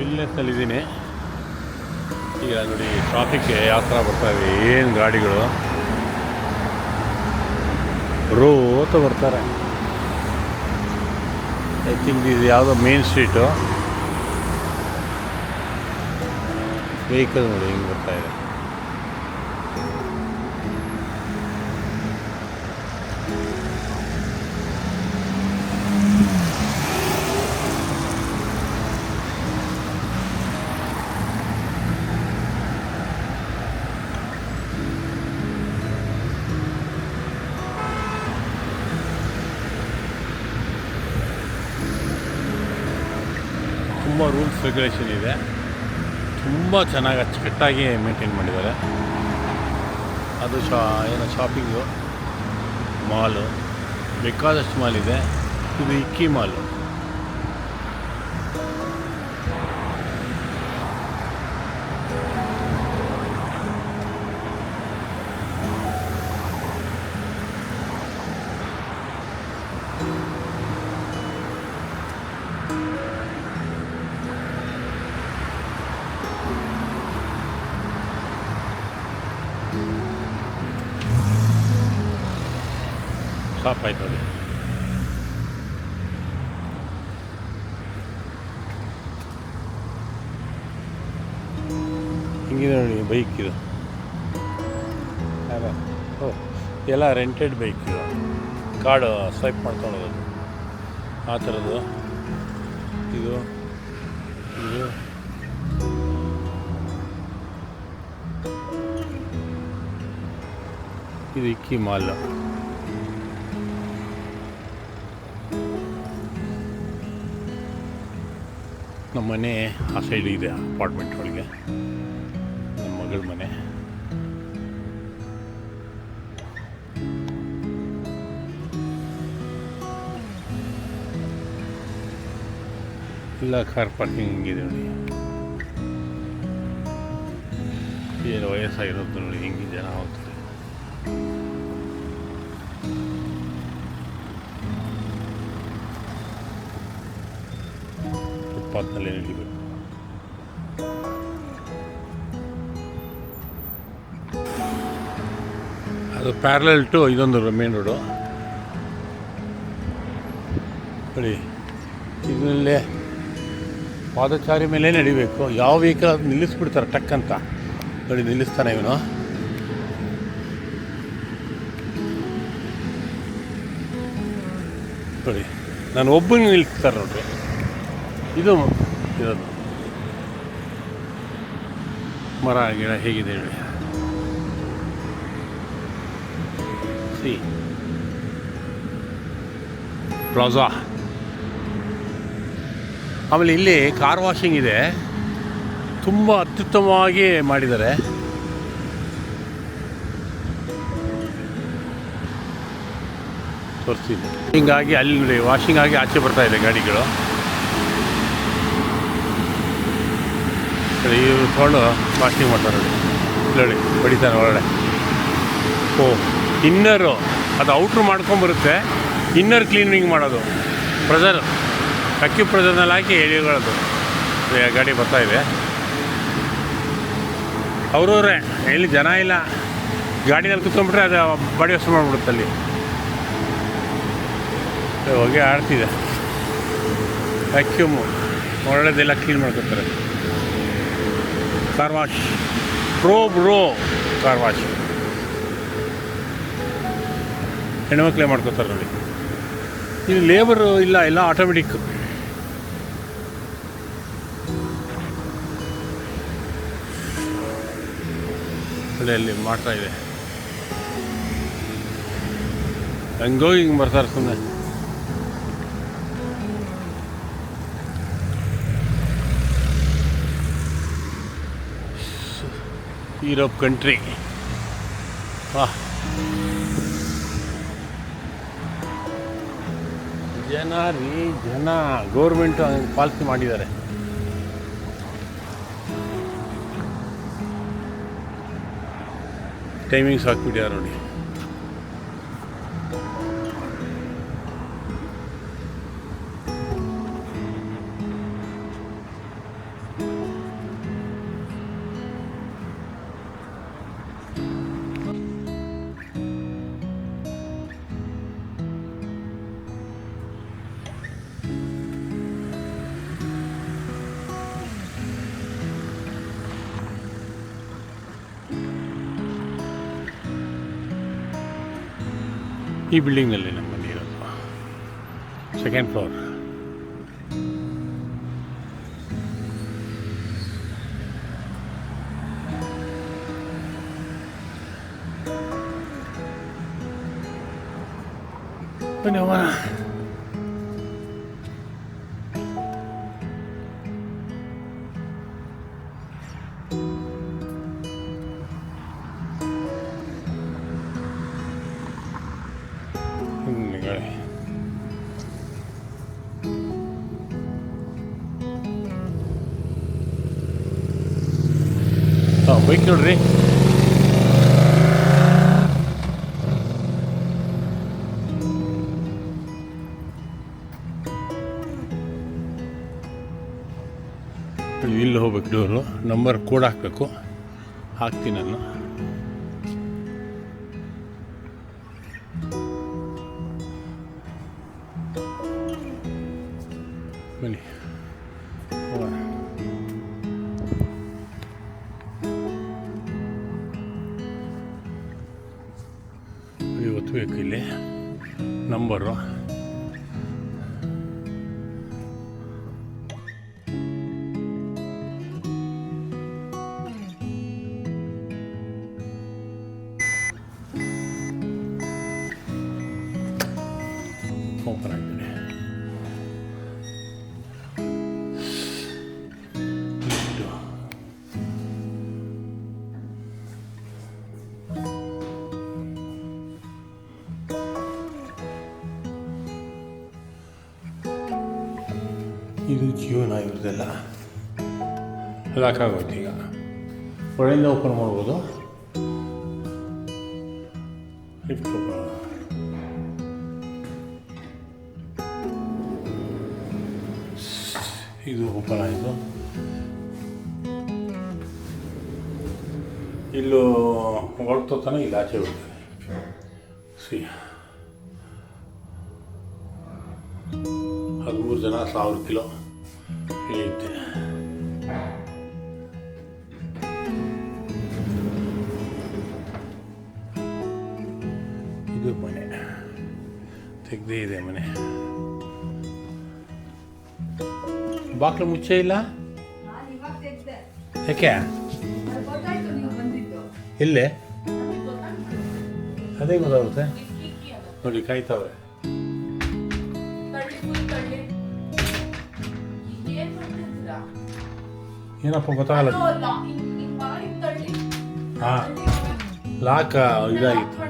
ವಿಲ್ನೆಸ್ನಲ್ಲಿದ್ದೀನಿ ಈಗ ನೋಡಿ ಟ್ರಾಫಿಕ್ಗೆ ಯಾವ ಥರ ಇದೆ, ಏನು ಗಾಡಿಗಳು? ರೋತ ಬರ್ತಾರೆ. ಐ ಥಿಂಕ್ ಇದು ಯಾವುದೋ ಮೇನ್ ಸ್ಟ್ರೀಟು ವೆಹಿಕಲ್ ನೋಡಿ ಹಿಂಗೆ ಬರ್ತಾ ತುಂಬ ರೂಲ್ಸ್ ರೆಗ್ಯುಲೇಷನ್ ಇದೆ. ತುಂಬ ಚೆನ್ನಾಗಿ ಅಚ್ಚುಕಟ್ಟಾಗಿ ಮೇಂಟೈನ್ ಮಾಡಿದ್ದಾರೆ. ಅದು ಶಾ ಏನೋ ಶಾಪಿಂಗು ಮಾಲು ಬೇಕಾದಷ್ಟು ಮಾಲ್ ಇದೆ. ಇದು ಇಕ್ಕಿ ಮಾಲು ಸ್ಟಾಪ್ ಆಯ್ತು ನೋಡಿ ಹಿಂಗಿದೆ ನೋಡಿ ಬೈಕ್ ಇದು. ಓ, ಎಲ್ಲ ರೆಂಟೆಡ್ ಬೈಕ್ ಇದು. ಕಾರ್ಡು ಸ್ವೈಪ್ ಮಾಡ್ಕೊಳೋದು ಆ ಥರದ್ದು. ಇದು ಇದು. ಇದು ಇಕ್ಕಿ ಮಾಲ್. ನಮ್ಮ ಮನೆ ಆ ಸೈಡ್ ಇದೆ ಅಪಾರ್ಟ್ಮೆಂಟ್ ಒಳಗೆ. ನಮ್ಮ ಮಗಳ ಮನೆ. ಇಲ್ಲ ಕಾರ್ ಪಾರ್ಕಿಂಗ್ ಇದೆ ನೋಡಿ. ಏನು ವಯಸ್ಸಾಗಿರೋದು ನೋಡಿ ಹೆಂಗಿದೆ ಜನ ಹೋಗ್ತಾರೆ ನಿಲ್ಲಬೇಕು ಅದು ಪ್ಯಾರಲಲ್ ಟು ಇದೊಂದು ಮೇನ್ ರೋಡು ನೋಡಿ, ಇದರಲ್ಲೇ ಪಾದಚಾರಿ ಮೇಲೆ ನಡಿಬೇಕು. ಯಾವ ವೆಹಿಕಲ್ ಅದು ನಿಲ್ಲಿಸ್ಬಿಡ್ತಾರೆ ಟಕ್ ಅಂತ. ನೋಡಿ, ನಿಲ್ಲಿಸ್ತಾನೆ ಇವನು. ನೋಡಿ, ನಾನು ಒಬ್ಬನ ನಿಲ್ಲಿಸ್ತಾರೆ ನೋಡ್ರಿ. ಇದು ಇರೋದು. ಮರ, ಗಿಡ ಹೇಗಿದೆ ಹೇಳಿ. ಸಿ. ಪ್ಲಾಜಾ. ಆಮೇಲೆ ಇಲ್ಲಿ ಕಾರ್ ವಾಷಿಂಗ್ ಇದೆ. ತುಂಬ ಅತ್ಯುತ್ತಮವಾಗಿ ಮಾಡಿದ್ದಾರೆ. ತೋರಿಸ್ತೀನಿ. ಹಿಂಗಾಗಿ ಅಲ್ಲಿ ನೋಡಿ ವಾಷಿಂಗ್ ಆಗಿ ಆಚೆ ಬರ್ತಾ ಇದೆ ಗಾಡಿಗಳು. ಇವ್ರು ತೊಗೊಂಡು ವಾಷಿಂಗ್ ಮಾಡ್ತಾರೆ ನೋಡಿ. ನೋಡಿ ಹೊಡಿತಾರೆ ಒಳಗಡೆ. ಓ ಇನ್ನರು ಅದು ಔಟ್ರು ಮಾಡ್ಕೊಂಬರುತ್ತೆ ಇನ್ನರ್ ಕ್ಲೀನಿಂಗ್ ಮಾಡೋದು. ಪ್ರೆಸರ್ ಅಕ್ಕಿ ಪ್ರೆಸರ್ನಲ್ಲಿ ಹಾಕಿ ಎಳಿಗಳದು. ಗಾಡಿ ಬರ್ತಾ ಇದೆ. ಅವ್ರವ್ರೆ, ಎಲ್ಲಿ ಜನ ಇಲ್ಲ. ಗಾಡಿನಲ್ಲಿ ಕುತ್ಕೊಂಡ್ಬಿಟ್ರೆ ಅದು ಬಾಡಿ ವಾಶ್ ಮಾಡಿಬಿಡುತ್ತೆ ಅಲ್ಲಿ. ಹೋಗಿ ಆಡ್ತಿದೆ. ವ್ಯಾಕ್ಯೂಮು ಒಳ್ಳೆದೆಲ್ಲ ಕ್ಲೀನ್ ಮಾಡ್ಕೊತಾರೆ car wash pro bro car wash ಹೆಣ್ಮಕ್ಳೇ ಮಾಡ್ಕೋತಾರೆ ನೋಡಿ ಇಲ್ಲಿ ಲೇಬರು ಇಲ್ಲ, ಎಲ್ಲ ಆಟೋಮೆಟಿಕ್ ಅಲ್ಲೇ ಮಾಡ್ತಾ ಇದೆ. ಹಂಗೋಗಿ ಹಿಂಗೆ ಬರ್ತಾರೆ ಸುಮ್ಮನೆ ಯುರೋಪ್ ಕಂಟ್ರಿ ವಾಹ್ ಜನ ರೀ ಜನ. ಗೌರ್ಮೆಂಟು ಪಾಲಿಸಿ ಮಾಡಿದ್ದಾರೆ. ಟೈಮಿಂಗ್ಸ್ ಹಾಕ್ಬಿಟ್ಟಿದ್ದಾರೆ ನೋಡಿ. ಈ ಬಿಲ್ಡಿಂಗ್ನಲ್ಲಿ ನಮ್ಮ ಮನೆ ಇರೋದು ಸೆಕೆಂಡ್ ಫ್ಲೋರ್ ಬನ್ನಿ ಬೈಕ್ ನೋಡ್ರಿ. ಇಲ್ಲಿ ಹೋಗ್ಬೇಕು ಡೋರು. ನಂಬರ್ ಕೋಡ್ ಹಾಕಬೇಕು. ಹಾಕ್ತೀನಿ ನಾನು. ಇವತ್ತು ಬೇಕು ಇಲ್ಲಿ ನಂಬರು ಓಪನ್ ಇದು ಜೀವನ ಇವ್ರದ್ದೆಲ್ಲ ಲಾಕ್ ಆಗೋಯ್ತು ಈಗ. ಒಳಗಿಂದ ಓಪನ್ ಮಾಡ್ಬೋದು. ಲಿಫ್ಟ್ ಓಪನ್ ಇದು ಓಪನ್ ಆಯಿತು. ಇಲ್ಲೂ ಹೊರತೋತಾನೆ ಇಲ್ಲಿ ಆಚೆ ಬಿಡ್ತಾರೆ ಸಿ ಹದಿಮೂರು ಜನ ಸಾವಿರ ಕಿಲೋ. ಇಳಿಯುತ್ತೆ ಇದು ಮನೆ. ತೆಗ್ದೇ ಇದೆ ಮನೆ. ಬಾಕ್ಲು ಮುಚ್ಚೆ ಇಲ್ಲ? ಯಾಕೆ? ಇಲ್ಲೇ? ಅದೇ ಗೊತ್ತಾಗುತ್ತೆ. ನೋಡಿ, ಕಾಯ್ತಾವ್ರೆ. ಏನಪ್ಪ ಗೊತ್ತಾಗಲ್ಲ ಅದು ಲಾ- ಹಿಂಗ್ ಹಿಂಗ್ ಮಾಡಿ ತಳ್ಳಿ ಹಾ. ತಳ್ಳಿ ಲಾಕ್ lock ಇದಾಗಿತ್ತು ಮಾಡಿ